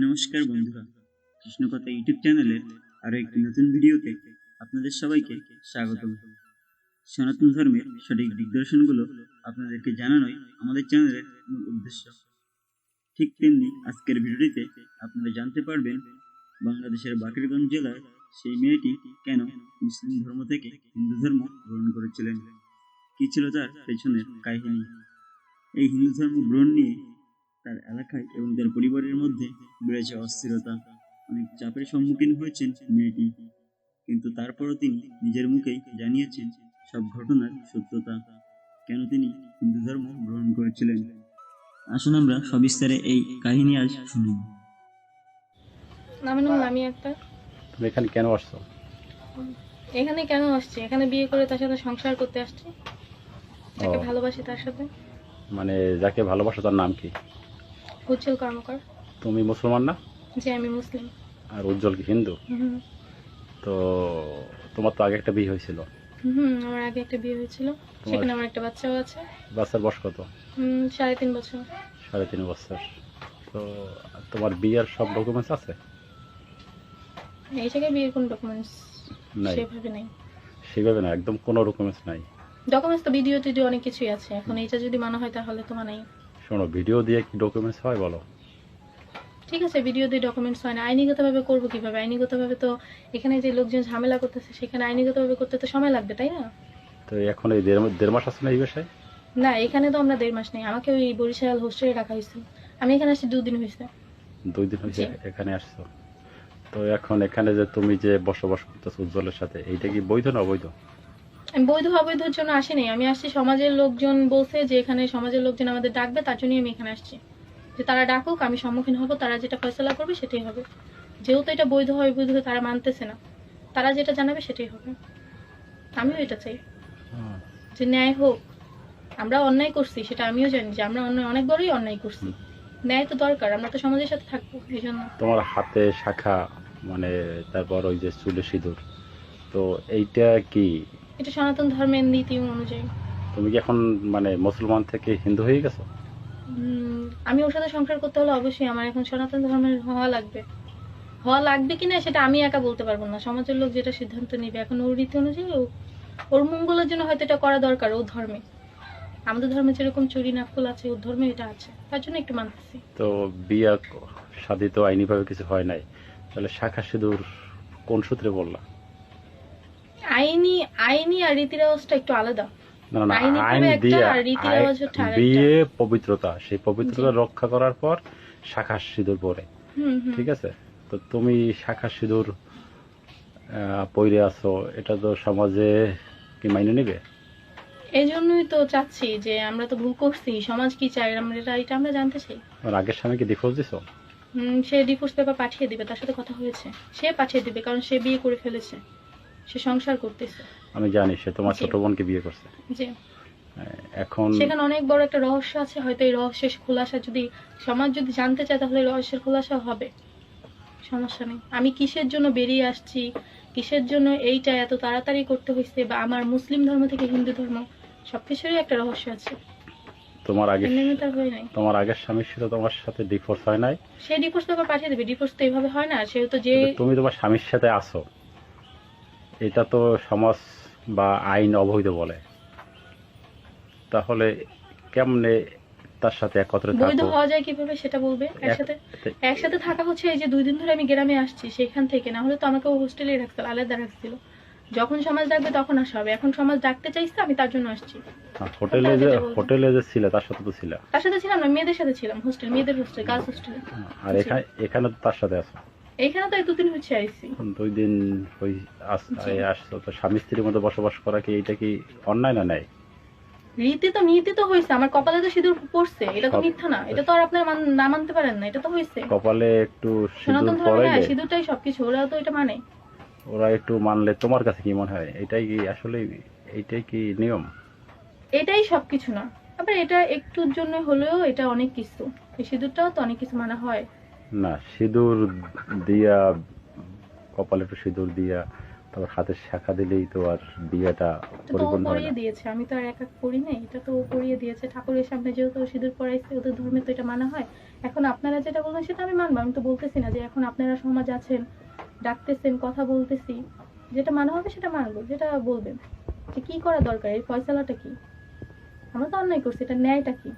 নমস্কার বন্ধুরা। কৃষ্ণকথা ইউটিউব চ্যানেলের আরও একটি নতুন ভিডিওতে আপনাদের সবাইকে স্বাগতম। সনাতন ধর্মের সঠিক দিগদর্শনগুলো আপনাদেরকে জানানোই আমাদের চ্যানেলের মূল উদ্দেশ্য। ঠিক তেমনি আজকের ভিডিওটিতে আপনারা জানতে পারবেন বাংলাদেশের বাকেরগঞ্জ জেলার সেই মেয়েটি কেন মুসলিম ধর্ম থেকে হিন্দু ধর্ম গ্রহণ করেছিলেন? কি ছিল তার পেছনের কাহিনী? এই হিন্দু ধর্ম গ্রহণ নিয়ে তার এলাকায় এবং তার পরিবারের মধ্যে বেড়েছে অস্থিরতা। অনেক চাপের সম্মুখীন হয়েছেন মেয়েটি। কিন্তু তারপরও তিনি নিজের মুখেই জানিয়েছেন সব ঘটনার সত্যতা। কেন তিনি হিন্দু ধর্ম গ্রহণ করেছিলেন? আসুন আমরা সবিস্তারে এই কাহিনী আজ শুনি। আমার নাম লামি তুমি এখানে কেন আসছো? এখানে কেন আসছি? এখানে বিয়ে করে তার সাথে সংসার করতে আসছি। তাকে ভালোবাসি তার সাথে। মানে যাকে ভালোবাসো তার নাম কি? উজ্জ্বল কর্মকার। তুমি মুসলমান না? যে আমি মুসলিম। আর উজ্জ্বল কি হিন্দু? তো তোমার তো আগে একটা বিয়ে হয়েছিল। হুম আমার আগে একটা বিয়ে হয়েছিল। সেখানে আমার একটা বাচ্চাও আছে। বাচ্চার বয়স কত? সাড়ে তিন বছর। সাড়ে তিন বছর। তো তোমার বিয়ের সব ডকুমেন্টস আছে? এই জায়গায় বিয়ের কোনো ডকুমেন্টস নাই। সেভাবে নেই। সেভাবে না একদম কোনো ডকুমেন্টস নাই। ডকুমেন্টস তো ভিডিও টিডিও অনেক কিছুই আছে। এখন এইটা যদি মানা হয় তাহলে তো মানাই। শোনো ভিডিও দিয়ে কি ডকুমেন্টস হয় বলো? ঠিক আছে ভিডিও দিয়ে ডকুমেন্টস হয় না। আইনিগতভাবে করব কীভাবে? আইনিগতভাবে তো এখানে যে লোকজন ঝামেলা করতেছে সেখানে আইনিগতভাবে করতে তো সময় লাগবে তাই না? তো এখন এই দেড় মাস আছে না এই বিষয়ে না এখানে তো আমরা দেড় মাস নেই। আমাকে ওই বরিশাল হোস্টেলে রাখা হয়েছিল আমি এখানে আসছি দুদিন হয়েছে। দুই দিন হয়েছে? এখানে আসছো? তো এখন এখানে যে তুমি যে বসবাস করতেছো উজ্জ্বলের সাথে এইটা কি বৈধ না অবৈধ? আমি বৈধ অবৈধর জন্য আসিনি আমি আসছি সমাজের লোকজন বলছে যে এখানে সমাজের লোকজন আমাদের ডাকবে তার জন্যই আমি এখানে আসছি। যে তারা ডাকুক আমি সম্মুখীন হব তারা যেটা ফয়সলা করবে সেটাই হবে। যেহেতু এটা বৈধ হয় বৈধ তারা মানতেছে না। তারা যেটা জানাবে সেটাই হবে। আমিও এটা চাই। যে ন্যায় হোক আমরা অন্যায় করছি সেটা আমিও জানি যে আমরা অন্যায় অনেক বড়ই অন্যায় করছি। ন্যায় তো দরকার আমরা তো সমাজের সাথে থাকব এই জন্য। তোমার হাতে শাখা মানে তারপর ওই যে চুলে সিঁদুর তো এইটা কি এটা সনাতন ধর্মের নীতি অনুযায়ী। তুমি কি এখন মানে মুসলমান থেকে হিন্দু হয়ে গেছো? আমি ওর সাথে সংসার করতে হলে অবশ্যই আমার এখন সনাতন ধর্মের হওয়া লাগবে। হওয়া লাগবে কিনা সেটা আমি একা বলতে পারব না। সমাজের লোক যেটা সিদ্ধান্ত নেবে এখন ওর রীতি অনুযায়ী ওর মঙ্গলের জন্য হয়তো এটা করা দরকার ও ধর্মে। আমাদের ধর্মে যেরকম চুরি নাফুল আছে ওর ধর্মে এটা আছে। তার জন্য একটু মানতেছি। তো বিয়া শাদি তো আইনিভাবে কিছু হয় নাই। তাহলে শাখা সিঁদুর কোন সূত্রে বললা? আইনি আইনি আর একটু আলাদা। আইন দিয়ে। বিয়ে পবিত্রতা সেই পবিত্রতা রক্ষা করার পর শাখা সিঁদুর পরে। ঠিক আছে? তো তুমি শাখা সিঁদুর পইরে আছো এটা তো সমাজে কি মাইনে নেবে? এই জন্যই তো চাচ্ছি যে আমরা তো ভুল করছি সমাজ কি চাই আমরা এটা এটা আমরা জানতে চাই। আর আগের স্বামীকে ডিভোর্স দিছো? হুম, সে ডিভোর্স পেপার পাঠিয়ে দিবে তার সাথে কথা হয়েছে। সে পাঠিয়ে দিবে কারণ সে বিয়ে করে ফেলেছে। সে সংসার করতেছে। আমি জানি সে তোমার ছোট বোনকে বিয়ে করছে। আহ, এখন সেখানে অনেক বড় একটা রহস্য আছে হয়তো এই রহস্যের খোলাসা যদি সমাজ যদি জানতে চায় তাহলে রহস্যের খোলাসা হবে। সমস্যা নেই। আমি কিসের জন্য বেরিয়ে আসছি? কিসের জন্য এইটা এত তাড়াতাড়ি করতে হয়েছে? বা আমার মুসলিম ধর্ম থেকে হিন্দু ধর্ম সবকিছুরই একটা রহস্য আছে। তোমার আগে হয় তোমার আগের স্বামীর সাথে তোমার সাথে ডিভোর্স হয় নাই? সে ডিভোর্স পেপার পাঠিয়ে দেবে। ডিভোর্স তো এইভাবে হয় না। সেহেতু যে তুমি তোমার স্বামীর সাথে আছো। এটা তো সমাজ বা আইন অবৈধ বলে। তাহলে কেমনে তার সাথে একত্রে বৈধ হওয়া যায় কীভাবে সেটা বলবে একসাথে? একসাথে থাকা হচ্ছে এই যে দুই দিন ধরে আমি গ্রামে আসছি সেখান থেকে। না হলে তো আমাকে হোস্টেলে রাখছিল আলাদা রাখছিল। যখন সমাজ ডাকবে তখন আসা হবে। এখন সমাজ ডাকতে চাইছে আমি তার জন্য আসছি। হ্যাঁ, হোটেলে যে হোটেলে যে ছিলে তার সাথে তো ছিল। তার সাথে ছিলাম না মেয়েদের সাথে ছিলাম হোস্টেল মেয়েদের হোস্টেল গার্লস হোস্টেল আর এখানে এখানে তো তার সাথে আছো। এইখানে তো হচ্ছে আইসি। দুই দিন ওই আসছো তো স্বামী স্ত্রীর মধ্যে বসবাস করা কি এটা কি অন্যায় না নাই রীতি তো নীতি তো আমার কপালে তো সিঁদুর পড়ছে। এটা তো মিথ্যা না। এটা তো আর আপনার না মানতে পারেন না। এটা তো কপালে একটু সিঁদুর সিঁদুরটাই সবকিছু। ওরা তো এটা মানে। ওরা একটু মানলে তোমার কাছে কি মনে হয়? এটাই কি আসলে এইটাই কি নিয়ম? এটাই সবকিছু না। আবার এটা একটুর জন্য হলেও এটা অনেক কিছু। এই সিঁদুরটাও তো অনেক কিছু মানা হয়। না সিঁদুর দিয়া কপালে একটু সিঁদুর দিয়া তারপর হাতের শাখা দিলেই তো আর বিয়েটা পরিপূর্ণ হয় না। দিয়েছে আমি তো আর একা করি নাই এটা তো ও পরিয়ে দিয়েছে। ঠাকুরের সামনে যেহেতু সিঁদুর পরাইছে ওদের ধর্মে তো এটা মানা হয়। এখন আপনারা যেটা বলবেন সেটা আমি মানবো আমি তো বলতেছি না যে এখন আপনারা সমাজ আছেন ডাকতেছেন কথা বলতেছি যেটা মানা হবে সেটা মানবো যেটা বলবেন। যে কি করা দরকার এই ফয়সালাটা কি? আমরা তো অন্যায় করছি এটা ন্যায়টা কি?